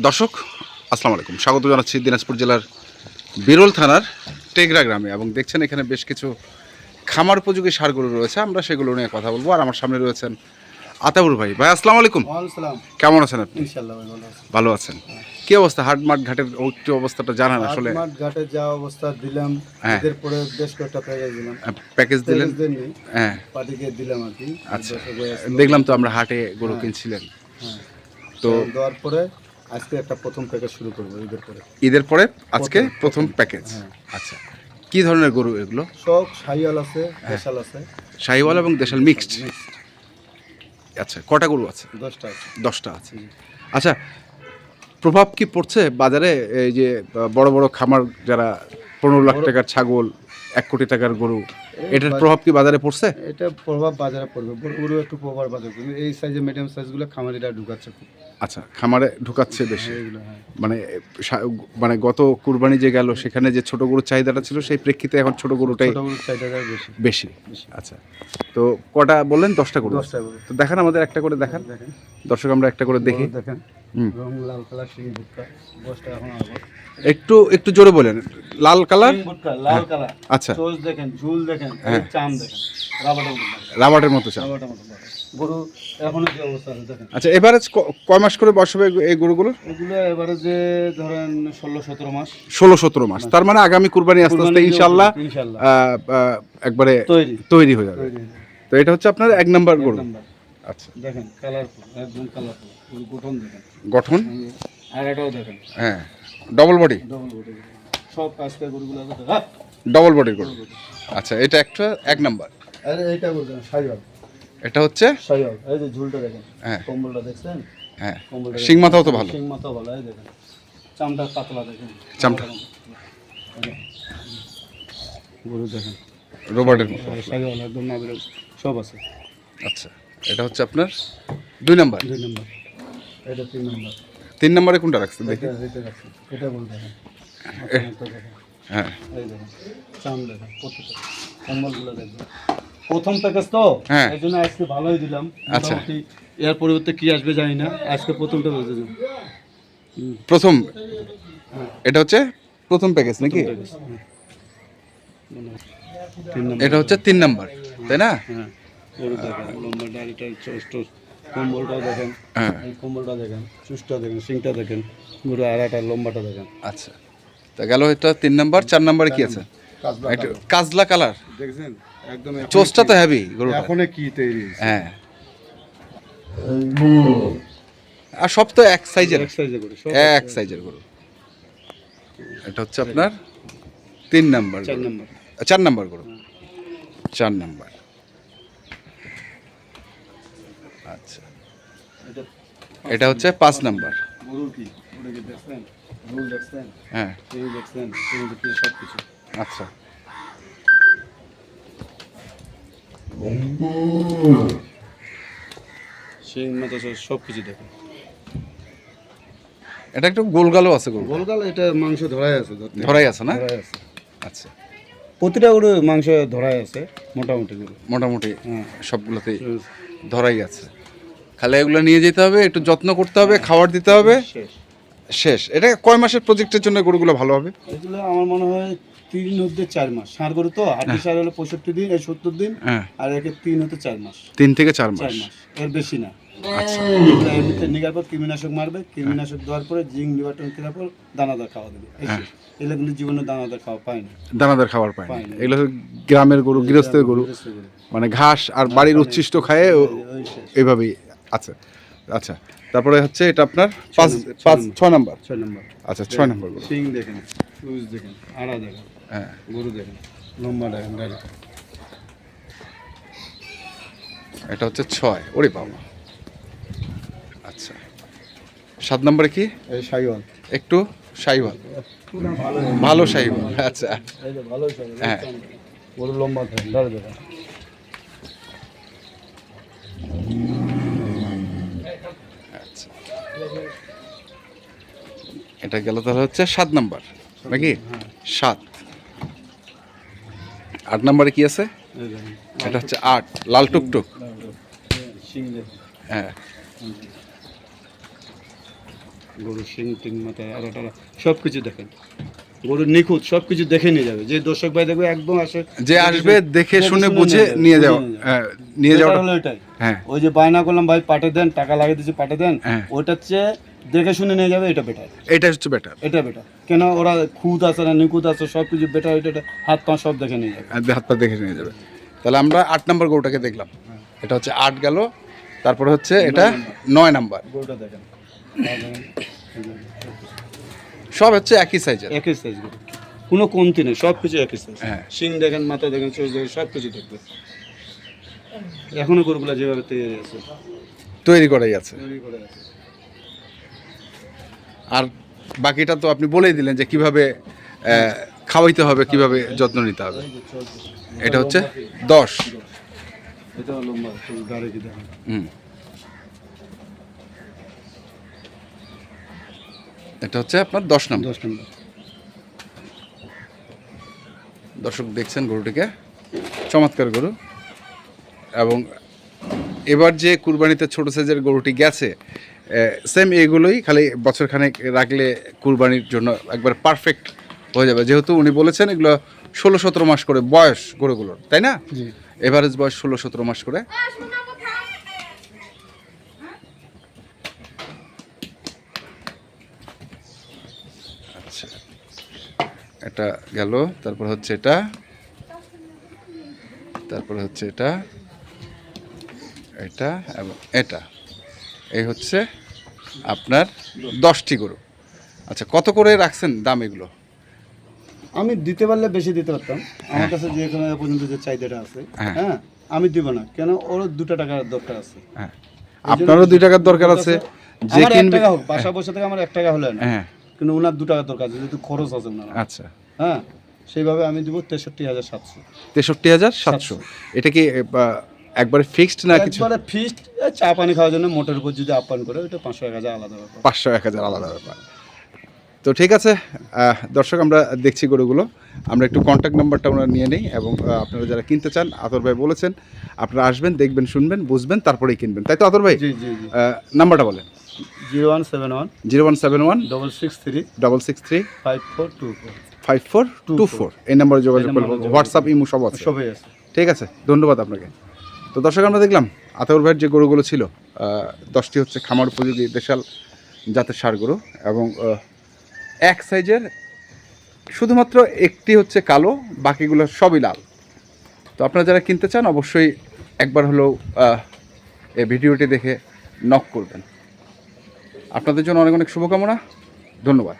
দর্শক আসসালামু আলাইকুম। স্বাগত জানাচ্ছি দিনাজপুর জেলার বিরল থানার টেগরা গ্রামে এবং দেখছেন এখানে বেশ কিছু খামার উপযোগী সারগুলো রয়েছে। আমরা সেগুলো নিয়ে কথা বলব। আর আমার সামনে রয়েছেন আতাউর ভাই। ভাই আসসালামু আলাইকুম। কেমন আছেন আপনি? ভালো আছেন। কি অবস্থা? হাট মাঠ ঘাটের অবস্থাটা জানান আসলে। মাঠ ঘাটে যা অবস্থা দিলাম হ্যাঁ। এদের পরে বেশ কয়েকটা প্যাকেজ দিলাম। প্যাকেজ দিলেন? হ্যাঁ। পার্টিকে দিলাম আর কি। আচ্ছা। দেখলাম তো আমরা হাটে গরু কিনছিলেন। হ্যাঁ। তো তো দেওয়ার পরে আজকে একটা প্রথম প্যাকেজ শুরু করব ঈদের পরে। ঈদের পরে? আজকে প্রথম- প্যাকেজ হ্যাঁ। আচ্ছা। কি ধরনের গরু এগুলো? সব সাইয়াল আছে হ্যাঁ। দেশাল আছে। শাহিওয়াল এবং দেশাল মিক্সড আচ্ছা কটা গরু আছে? দশটা আছে। দশটা আছে। আচ্ছা প্রভাব কি পড়ছে বাজারে? এই যে বড় বড় খামার যারা পনেরো লাখ টাকার ছাগল এক কোটি টাকার গরু। এটার প্রভাব কি বাজারে পড়ছে? এটা প্রভাব বাজারে পড়বে। গরু একটু প্রভাব বাজারে পড়বে। এই সাইজে মিডিয়াম সাইজগুলো খামারিরা ঢুকাচ্ছে খুব। আচ্ছা খামারে ঢুকাচ্ছে বেশি। এইগুলো হ্যাঁ। মানে মানে গত কুরবানি যে গেল সেখানে যে ছোট গরুর চাহিদাটা ছিল সেই প্রেক্ষিতে এখন ছোট গরুটাই ছোট গরুর চাহিদাটা বেশি। বেশি। আচ্ছা তো কটা বললেন? দশটা গরু। দশটা গরু। তো দেখান আমাদের একটা করে দেখান। দেখেন। দর্শক আমরা একটা করে দেখি। দেখেন। হুম। লাল কালার শিং ভুট্টা বসটা এখন আবার একটু একটু জোরে বলেন। লাল কালার? ভুট্টা লাল কালার। আচ্ছা। চোজ দেখেন ঝুল দেখেন হ্যাঁ। চাম দেখেন। রাবারের মতো দেখেন, রাবারের মতো চা রাবারের মতো গরু এখনও যে অবস্থা দেখেন। আচ্ছা এভারেজ কয় মাস করে বয়স হবে এই গরুগুলোর? এগুলো এবারে যে ধরেন ষোলো সতেরো মাস। ষোলো সতেরো মাস। তার মানে আগামী কুরবানি আস্তে আস্তে ইনশাল্লাহ একবারে তৈরি। তৈরি হয়ে যাবে। তো এটা হচ্ছে আপনার এক নম্বর গরু। নাম্বার। আচ্ছা। দেখেন কালারফুল একদম কালারফুল গঠন দেখেন। গঠন? আর এটাও দেখেন। হ্যাঁ ডবল বডি ডবল বডি সব কাজটা গরুগুলো। হ্যাঁ। ডবল বডির গরু আচ্ছা এটা একটা এক নাম্বার। আর বলছেন এটা হচ্ছে? এই যে ঝুলটা দেখেন। হ্যাঁ। কম্বলটা দেখছেন? হ্যাঁ। কম্বলটা শিং মাথাও তো ভালো। শিং মাথা ভালো এই দেখেন। পাতলা দেখেন। গরু দেখেন। রোবটের মতো। একদম সব আছে। আচ্ছা। এটা হচ্ছে আপনার? দুই নাম্বার। দুই নম্বর। এটা তিন নম্বর। তিন নাম্বারে কোনটা রাখছেন দেখি? এটা এটা রাখছি এটা বল দেখেন। হ্যাঁ। এই দেখেন চাম দেখেন প্রত্যেকটা কম্বলগুলো দেখবেন। প্রথম প্যাকেজ তো? হ্যাঁ। এই জন্য আজকে ভালোই দিলাম। আচ্ছা। এর পরিবর্তে কি আসবে জানি না। আজকে প্রথমটা বলতে দিন প্রথম। হ্যাঁ। এটা হচ্ছে প্রথম প্যাকেজ নাকি? তিন নম্বর এটা হচ্ছে তিন নাম্বার তাই না? হ্যাঁ। গরু দেখেন লম্বা হ্যাঁ। এই কম্বলটা দেখেন চুষটা দেখেন সিংটা দেখেন গরু আড়াটা লম্বাটা দেখেন। আচ্ছা। তা গেল এটা তিন নাম্বার চার নাম্বারে কি আছে? কাজলা কালার। দেখছেন? একদম চোষটা তো কি তৈরি হ্যাঁ। আর সব তো এক সাইজের এক সাইজের গরু এটা হচ্ছে আপনার তিন নাম্বার চার নম্বর। চার নাম্বার গরু। চার নাম্বার আচ্ছা এটা হচ্ছে পাঁচ নাম্বার। হ্যাঁ। এই দেখছেন? সব কিছু আচ্ছা। সেই মতো সব কিছু এটা একটু গোলগালও আছে গোলগাল এটা মাংস ধরাই আছে ধরাই আছে না? আচ্ছা। প্রতিটা গরু মাংস ধরাই আছে মোটামুটি মোটামুটি হ্যাঁ। সবগুলোতেই ধরাই আছে। খালি এগুলো নিয়ে যেতে হবে একটু যত্ন করতে হবে খাবার দিতে হবে। শেষ। এটা কয় মাসের প্রজেক্টের জন্য গরুগুলো ভালো হবে? এগুলো আমার মনে হয় তিন হতে চার মাস। ষাঁড় গরু তো হাটি সার হলো পঁয়ষট্টি দিন এই সত্তর দিন হ্যাঁ। আর একে তিন হতে চার মাস। তিন থেকে চার চার মাস। মাস। এর বেশি না। আচ্ছা। এমনিতে পর কৃমিনাশক মারবে কৃমিনাশক দেওয়ার পরে কেনার পর দানাদার খাওয়া দেবে। এগুলো কিন্তু জীবনে দানাদার খাওয়া পায় না। দানাদার খাবার পায় না। এগুলো গ্রামের গরু গৃহস্থের গরু। মানে ঘাস আর বাড়ির উচ্ছিষ্ট খায় এইভাবেই আচ্ছা আচ্ছা তারপরে হচ্ছে এটা আপনার পাঁচ পাঁচ ছয় নাম্বার। ছয় নম্বর। আচ্ছা ছয় নাম্বার সিং দেখেন সুইচ দেখেন আড়া দেখেন হ্যাঁ। গরু দেখেন লম্বা দেখেন গাড়ি। এটা হচ্ছে ছয়। ওরে বাবা। আচ্ছা সাত নম্বরে কি? এই সাইওয়াল। একটু শাহিওয়াল ভালো শাহিওয়াল আচ্ছা। সাইওয়াল হ্যাঁ। গরু লম্বা দেখেন গাড়ি দেখেন আচ্ছা এটা গেল তাহলে হচ্ছে সাত নাম্বার, নাকি? সাত। আট নাম্বারে কি আছে? এটা হচ্ছে আট, লাল টুকটুক। সিং হ্যাঁ। গরু, শিং তিন মাথায়, আর সব কিছু দেখেন। গরুর নিখুঁত সব কিছু দেখে নিয়ে যাবে। যে দর্শক ভাই দেখবে একদম আসে যে আসবে দেখে শুনে বুঝে নিয়ে যাও হ্যাঁ, নিয়ে এটা যাওয়াটা হলো এটাই। হ্যাঁ। ওই যে বায়না করলাম ভাই পাঠে দেন টাকা লাগিয়ে দিচ্ছি পাঠে দেন হ্যাঁ। ওইটার চেয়ে দেখে শুনে নিয়ে যাবে এটা বেটার এটা হচ্ছে বেটার এটা বেটার কেন ওরা খুঁত আছে না নিখুঁত আছে সব কিছু বেটার এটা হাত পা সব দেখে নিয়ে যাবে। হাত পা দেখে নিয়ে যাবে। তাহলে আমরা আট নম্বর গরুটাকে দেখলাম। এটা হচ্ছে আট গেল তারপরে হচ্ছে এটা নয় নাম্বার। গরুটা দেখেন। আর দেখেন, এই যে, সব হচ্ছে একই সাইজের একই সাইজ কোনো কমতি নেই সব কিছু একই সাইজ হ্যাঁ। শিং দেখেন মাথা দেখেন চোখ দেখেন সব কিছু দেখবে এখনও গরুগুলা যেভাবে তৈরি আছে। তৈরি করাই আছে। তৈরি করে আছে। আর বাকিটা তো আপনি বলেই দিলেন যে কীভাবে খাওয়াইতে হবে কীভাবে যত্ন নিতে হবে। এটা হচ্ছে দশ। এটা লম্বা হুম। এটা হচ্ছে আপনার দশ নম্বর। দশ নম্বর। দর্শক দেখছেন গরুটিকে? চমৎকার গরু। এবং এবার যে কুরবানিতে ছোট সাইজের গরুটি গেছে সেম এগুলোই খালি বছরখানেক রাখলে কুরবানির জন্য একবার পারফেক্ট হয়ে যাবে। যেহেতু উনি বলেছেন এগুলো ষোলো সতেরো মাস করে বয়স গরুগুলোর তাই না? এভারেজ বয়স ষোলো সতেরো মাস করে। এটা গেল তারপর হচ্ছে এটা তারপর হচ্ছে এটা এটা এবং এটা। এই হচ্ছে আপনার দশটি গরু। আচ্ছা কত করে রাখছেন দাম এগুলো? আমি দিতে পারলে বেশি দিতে পারতাম। আমার কাছে যে কোনো পর্যন্ত যে চাহিদাটা আছে হ্যাঁ। হ্যাঁ আমি দিব না। কেন? ওর দুটো টাকার দরকার আছে। হ্যাঁ। আপনারও দুই টাকার দরকার আছে যে কিনবে টাকা হোক বাসা বসে থেকে আমার এক টাকা হলে না। হ্যাঁ। কিন্তু ওনার দু টাকা দরকার আছে যেহেতু খরচ আছে ওনার। আচ্ছা। হ্যাঁ সেইভাবে আমি দিব তেষট্টি হাজার সাতশো। তেষট্টি হাজার সাতশো? এটা কি একবারে ফিক্সড না কিছু? একবারে ফিক্সড চা পানি খাওয়ার জন্য মোটের উপর যদি আপ্যায়ন করে ওটা পাঁচশো এক হাজার আলাদা ব্যাপার। পাঁচশো এক হাজার আলাদা ব্যাপার। তো ঠিক আছে দর্শক আমরা দেখছি গরুগুলো। আমরা একটু কন্ট্যাক্ট নাম্বারটা আমরা নিয়ে নিই এবং আপনারা যারা কিনতে চান আতর ভাই বলেছেন আপনারা আসবেন দেখবেন শুনবেন বুঝবেন তারপরেই কিনবেন। তাই তো আতর ভাই? নাম্বারটা বলেন। Zero one seven one. Zero one seven one double six three. Double six three five four two four. Five four two four এই নাম্বারে যোগাযোগ করব হোয়াটসঅ্যাপ ইমো সব আছে। সবাই আছে। ঠিক আছে ধন্যবাদ আপনাকে। তো দর্শক আমরা দেখলাম আতাউর ভাইয়ের যে গরুগুলো ছিল দশটি হচ্ছে খামার উপযোগী দেশাল জাতের সার গরু এবং এক সাইজের, শুধুমাত্র একটি হচ্ছে কালো, বাকিগুলো সবই লাল। তো আপনারা যারা কিনতে চান, অবশ্যই একবার হলেও এই ভিডিওটি দেখে নক করবেন। আপনাদের জন্য অনেক অনেক শুভকামনা। ধন্যবাদ।